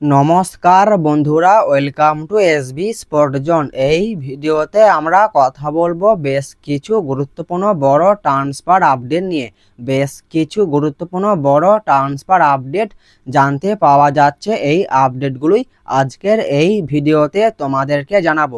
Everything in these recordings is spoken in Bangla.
নমস্কার বন্ধুরা welcome to SB sport zone এই ভিডিওতে আমরা কথা বলব বেশ কিছু গুরুত্বপূর্ণ বড় ট্রান্সফার আপডেট নিয়ে। বেশ কিছু গুরুত্বপূর্ণ বড় ট্রান্সফার আপডেট জানতে পাওয়া যাচ্ছে এই আপডেটগুলোই আজকের এই ভিডিওতে তোমাদেরকে জানাব,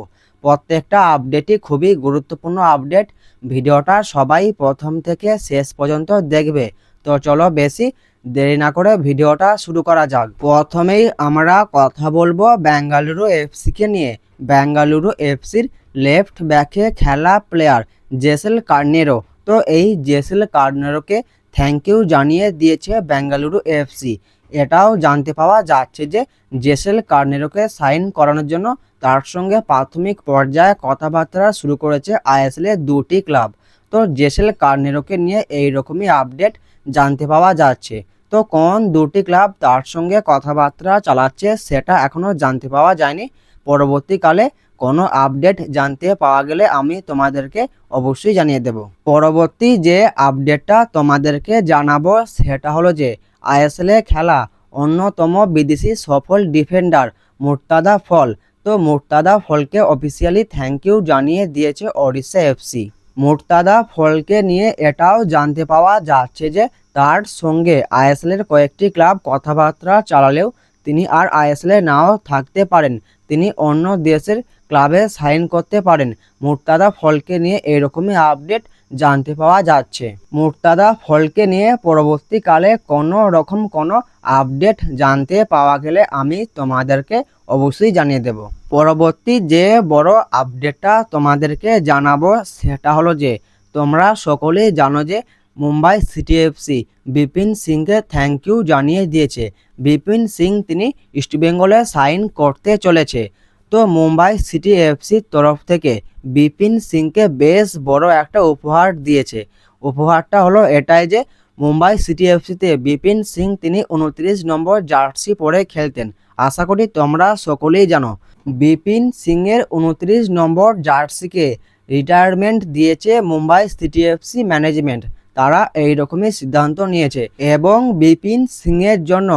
প্রত্যেকটা আপডেটই খুবই গুরুত্বপূর্ণ আপডেট ভিডিওটা সবাই প্রথম থেকে শেষ পর্যন্ত দেখবে। তো চলো বেশি দেরি না করে ভিডিওটা শুরু করা যাক। প্রথমেই আমরা কথা বলব বেঙ্গালুরু এফসিকে নিয়ে। বেঙ্গালুরু এফসির লেফট ব্যাকে খেলা প্লেয়ার জেসেল কার্নেরো। তো এই জেসেল কার্নেরোকে থ্যাংক ইউ জানিয়ে দিয়েছে বেঙ্গালুরু এফসি। এটাও জানতে পাওয়া যাচ্ছে যে জেসেল কার্নেরোকে সাইন করানোর জন্য তার সঙ্গে প্রাথমিক পর্যায়ে কথাবার্তা শুরু করেছে আইএসএল এর দুটি ক্লাব। তো জেসেল কার্নেরোকে নিয়ে এই রকমই আপডেট জানতে পাওয়া যাচ্ছে। তো কোন দুটি ক্লাব তার সঙ্গে কথাবার্তা চালাচ্ছে সেটা এখনও জানতে পাওয়া যায়নি। পরবর্তীকালে কোনো আপডেট জানতে পাওয়া গেলে আমি তোমাদেরকে অবশ্যই জানিয়ে দেব। পরবর্তী যে আপডেটটা তোমাদেরকে জানাব সেটা হলো যে আইএসএল খেলা অন্যতম বিদেশি সফল ডিফেন্ডার মুর্তাদা ফল। তো মুর্তাদা ফলকে অফিসিয়ালি থ্যাংক ইউ জানিয়ে দিয়েছে ওড়িশা এফসি মুর্তাদা ফলকে নিয়ে এটাও জানতে পাওয়া যাচ্ছে যে তার সঙ্গে আইএসএলের কয়েকটি ক্লাব কথাবার্তা চালালেও তিনি আর আইএসএলে নাও থাকতে পারেন। তিনি অন্য দেশের ক্লাবে সাইন করতে পারেন। মোর্তাদা ফলকে নিয়ে এরকমই আপডেট জানতে পাওয়া যাচ্ছে। মুর্তাদা ফলকে নিয়ে পরবর্তীকালে কোনো রকম কোনো আপডেট জানতে পাওয়া গেলে আমি তোমাদেরকে অবশ্যই জানিয়ে দেব। পরবর্তী যে বড় আপডেটটা তোমাদেরকে জানাব সেটা হলো যে, তোমরা সকলেই জানো যে, মুম্বাই সিটি এফসি বিপিন সিংকে থ্যাংক ইউ জানিয়ে দিয়েছে। বিপিন সিং তিনি ইস্টবেঙ্গলে সাইন করতে চলেছে। তো মুম্বাই সিটি এফসির তরফ থেকে বিপিন সিংকে বেশ বড় একটা উপহার দিয়েছে। উপহারটা হলো এটাই যে মুম্বাই সিটি এফসিতে বিপিন সিং তিনি উনত্রিশ নম্বর জার্সি পরে খেলতেন। আশা করি তোমরা সকলেই জানো, বিপিন সিংয়ের উনত্রিশ নম্বর জার্সিকে রিটায়ারমেন্ট দিয়েছে মুম্বাই সিটি এফসি ম্যানেজমেন্ট। তারা এই রকমই সিদ্ধান্ত নিয়েছে এবং বিপিন সিংয়ের জন্য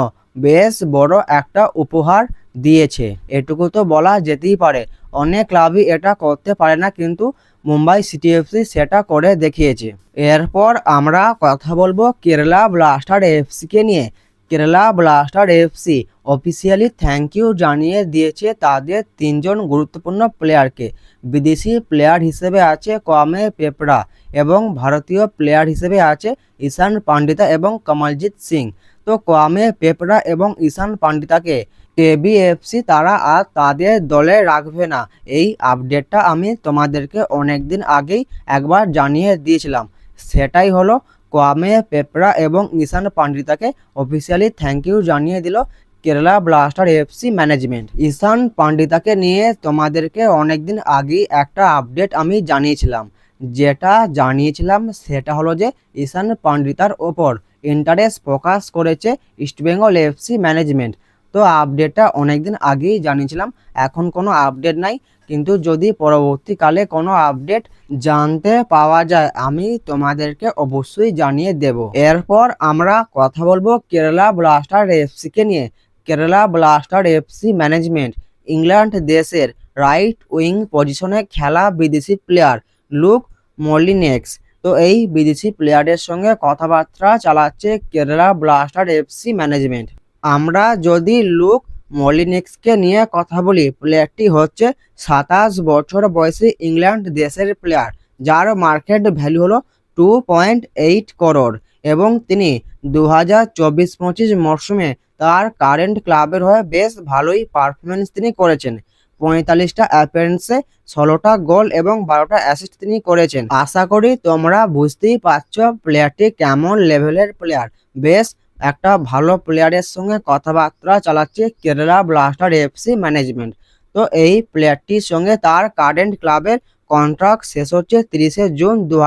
বেশ বড় একটা উপহার দিয়েছে। এটুকু তো বলা যেতেই পারে। অনেক ক্লাবই এটা করতে পারে না, কিন্তু মুম্বাই সিটি এফসি সেটা করে দেখিয়েছে। এরপর আমরা কথা বলব কেরালা ব্লাস্টার এফসিকে নিয়ে। Kerala blaster FC officially thank you জানিয়ে দিয়েছে তাদের তিনজন গুরুত্বপূর্ণ প্লেয়ারকে বিদেশি প্লেয়ার হিসেবে আছে কোয়ামে পেপরা এবং ভারতীয় প্লেয়ার হিসেবে আছে ঈশান পান্ডিতা এবং কমলজিৎ সিং। তো কোয়ামে পেপরা এবং ঈশান পান্ডিতাকে কেবিএফসি তারা আর তাদের দলে রাখবে না। এই আপডেটটা আমি তোমাদেরকে অনেক দিন আগেই একবার জানিয়ে দিয়েছিলাম। সেটাই হলো কোয়ামে পেপরা এবং ঈশান পান্ডিতাকে অফিসিয়ালি থ্যাংক ইউ জানিয়ে দিল Kerala blaster FC management Ishan পান্ডিতাকে নিয়ে তোমাদেরকে অনেক দিন আগেই একটা আপডেট আমি জানিয়েছিলাম। যেটা জানিয়েছিলাম সেটা হলো যে ঈশান পান্ডিতার ওপর ইন্টারেস্ট প্রকাশ করেছে ইস্টবেঙ্গল এফসি ম্যানেজমেন্ট তো আপডেটটা অনেক দিন আগেই জানিয়েছিলাম, এখন কোনো আপডেট নাই। কিন্তু যদি পরবর্তীকালে কোনো আপডেট জানতে পাওয়া যায়, আমি তোমাদেরকে অবশ্যই জানিয়ে দেব। এরপর আমরা কথা বলব কেরালা ব্লাস্টার এফসিকে নিয়ে। Kerala blaster FC management England দেশের রাইট উইং পজিশনে খেলা বিদেশি প্লেয়ার লুক মলিনেক্স তো এই বিদেশি প্লেয়ারের সঙ্গে কথাবার্তা চালাচ্ছে কেরালা ব্লাস্টার এফসি ম্যানেজমেন্ট আমরা যদি লুক মলিনেক্সকে নিয়ে কথা বলি প্লেয়ারটি হচ্ছে সাতাশ বছর বয়সী ইংল্যান্ড দেশের প্লেয়ার যার মার্কেট ভ্যালু হলো টু পয়েন্ট এইট করোড় এবং তিনি দু হাজার চব্বিশ পঁচিশ মরশুমে তার কারেন্ট ক্লাবের হয়ে বেশ ভালোই পারফরমেন্স তিনি করেছেন। পঁয়তাল্লিশটা অ্যাপিয়ারেন্সে ষোলোটা গোল এবং বারোটা অ্যাসিস্ট তিনি করেছেন। আশা করি তোমরা বুঝতেই পারছ প্লেয়ারটি কেমন লেভেলের প্লেয়ার বেশ একটা ভালো প্লেয়ারের সঙ্গে কথাবার্তা চালাচ্ছে কেরালা ব্লাস্টার এফসি ম্যানেজমেন্ট তো এই প্লেয়ারটির সঙ্গে তার কারেন্ট ক্লাবের কন্ট্রাক্ট শেষ হচ্ছে তিরিশে জুন দু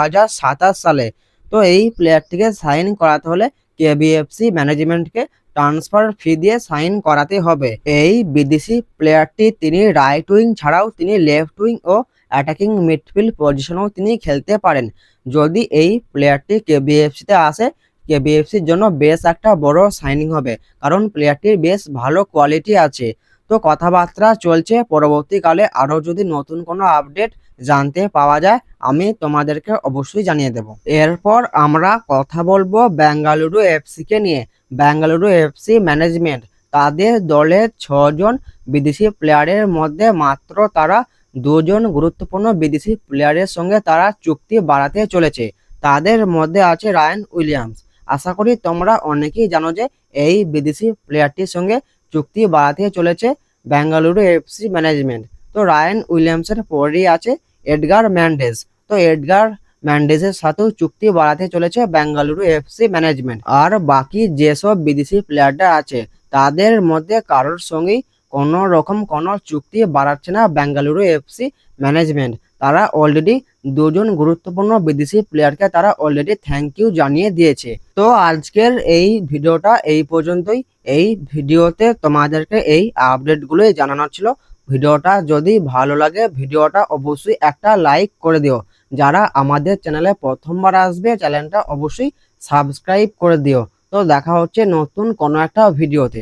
সালে। তো এই প্লেয়ারটিকে সাইন করাতে হলে কেবিএফসি ম্যানেজমেন্টকে ট্রান্সফার ফি দিয়ে সাইন করাতে হবে। এই বিদেশি প্লেয়ারটি তিনি রাইট উইং ছাড়াও তিনি লেফট উইং ও অ্যাটাকিং মিডফিল্ড পজিশনেও তিনি খেলতে পারেন। যদি এই প্লেয়ারটি কেবিএফসিতে আসে কেবিএফসির জন্য বেশ একটা বড় সাইনিং হবে। কারণ প্লেয়ারটির বেশ ভালো কোয়ালিটি আছে। তো কথাবার্তা চলছে। পরবর্তীকালে আরও যদি নতুন কোনো আপডেট জানতে পাওয়া যায়, আমি তোমাদেরকে অবশ্যই জানিয়ে দেব। এরপর আমরা কথা বলব বেঙ্গালুরু এফসিকে নিয়ে। বেঙ্গালুরু এফসি ম্যানেজমেন্ট তাদের দলের ছজন বিদেশি প্লেয়ারের মধ্যে মাত্র তারা দুজন গুরুত্বপূর্ণ বিদেশি প্লেয়ারের সঙ্গে তারা চুক্তি বাড়াতে চলেছে। তাদের মধ্যে আছে রায়ান উইলিয়ামস। আশা করি তোমরা অনেকেই জানো যে এই বিদেশি প্লেয়ারটির সঙ্গে চুক্তি বাড়াতে চলেছে বেঙ্গালুরু এফসি ম্যানেজমেন্ট তো রায়ান উইলিয়ামসের পরেই আছে এডগার ম্যান্ডেস তো এডগার ম্যান্ডেসের সাথেও চুক্তি বাড়াতে চলেছে বেঙ্গালুরু এফসি ম্যানেজমেন্ট আর বাকি যেসব বিদেশি প্লেয়াররা আছে, তাদের মধ্যে কারোর সঙ্গেই কোনো রকম কোনো চুক্তি বাড়াচ্ছে না বেঙ্গালুরু এফসি ম্যানেজমেন্ট তারা অলরেডি দুজন গুরুত্বপূর্ণ বিদেশি প্লেয়ারকে তারা অলরেডি থ্যাংক ইউ জানিয়ে দিয়েছে। তো আজকের এই ভিডিওটা এই পর্যন্তই। এই ভিডিওতে তোমাদেরকে এই আপডেটগুলোই জানানো ছিল। ভিডিওটা যদি ভালো লাগে, ভিডিওটা অবশ্যই একটা লাইক করে দিও। যারা আমাদের চ্যানেলে প্রথমবার আসবে চ্যানেলটা অবশ্যই সাবস্ক্রাইব করে দিও। তো দেখা হচ্ছে নতুন কোনো একটা ভিডিওতে